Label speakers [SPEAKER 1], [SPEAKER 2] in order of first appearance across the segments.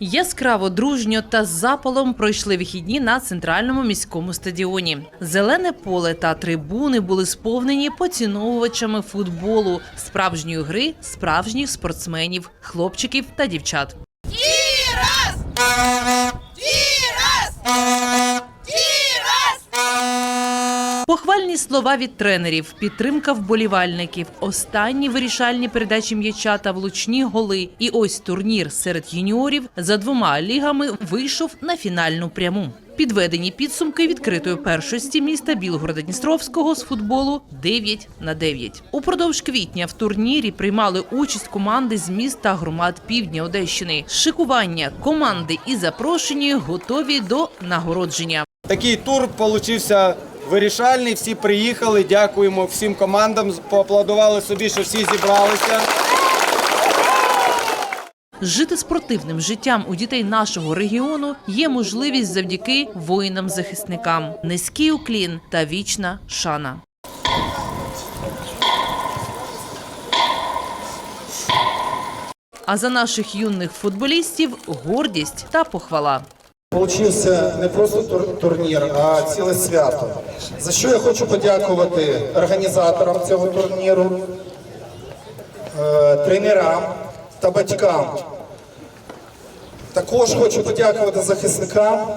[SPEAKER 1] Яскраво, дружньо та з запалом пройшли вихідні на центральному міському стадіоні. Зелене поле та трибуни були сповнені поціновувачами футболу, справжньої гри, справжніх спортсменів, хлопчиків та дівчат. Похвальні слова від тренерів, підтримка вболівальників, останні вирішальні передачі м'яча та влучні голи. І ось турнір серед юніорів за двома лігами вийшов на фінальну пряму. Підведені підсумки відкритої першості міста Білгорода-Дністровського з футболу 9 на 9. Упродовж квітня в турнірі приймали участь команди з міст та громад півдня Одещини. Шикування команди і запрошені готові до нагородження.
[SPEAKER 2] Такий тур получився вирішальний. Всі приїхали. Дякуємо всім командам. Поаплодували собі, що всі зібралися.
[SPEAKER 1] Жити спортивним життям у дітей нашого регіону є можливість завдяки воїнам-захисникам. Низький уклін та вічна шана. А за наших юних футболістів гордість та похвала.
[SPEAKER 3] Получився не просто тур- турнір, а ціле свято. За що я хочу подякувати організаторам цього турніру, е, тренерам та батькам. Також хочу подякувати захисникам,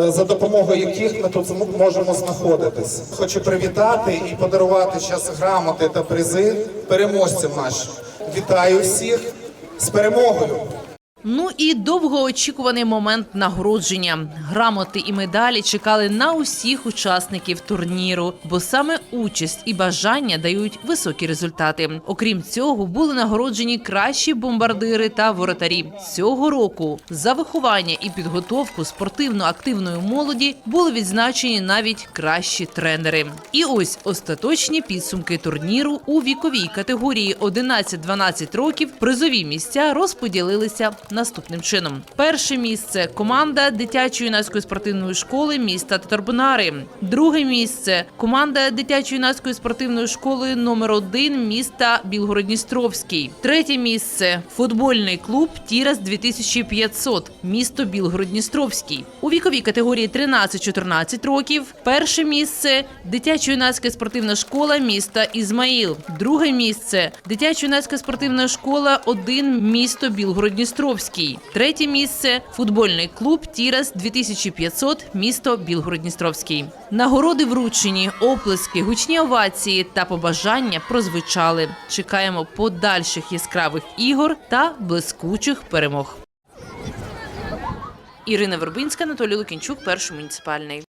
[SPEAKER 3] е, за допомогою яких ми тут можемо знаходитись. Хочу привітати і подарувати зараз грамоти та призи переможцям нашим. Вітаю всіх з перемогою!
[SPEAKER 1] Ну і довгоочікуваний момент нагородження. Грамоти і медалі чекали на усіх учасників турніру, бо саме участь і бажання дають високі результати. Окрім цього, були нагороджені кращі бомбардири та воротарі. Цього року за виховання і підготовку спортивно-активної молоді були відзначені навіть кращі тренери. І ось остаточні підсумки турніру у віковій категорії 11-12 років. Призові місця розподілилися наступним чином: перше місце команда дитячо-юнацької спортивної школи міста Татарбунари. Друге місце команда дитячо-юнацької спортивної школи номер 1 міста Білгород-Дністровський. Третє місце футбольний клуб Тірас 2500 місто Білгород-Дністровський. У віковій категорії 13-14 років. Перше місце дитячо-юнацька спортивна школа міста Ізмаїл. Друге місце дитячо-юнацька спортивна школа 1 місто Білгород-Дністровський. Третє місце футбольний клуб Тірас 2500 місто Білгород-Дністровський. Нагороди вручені, оплески, гучні овації та побажання прозвучали. Чекаємо подальших яскравих ігор та блискучих перемог. Ірина Вербинська, Анатолій Лукінчук, перший муніципальний.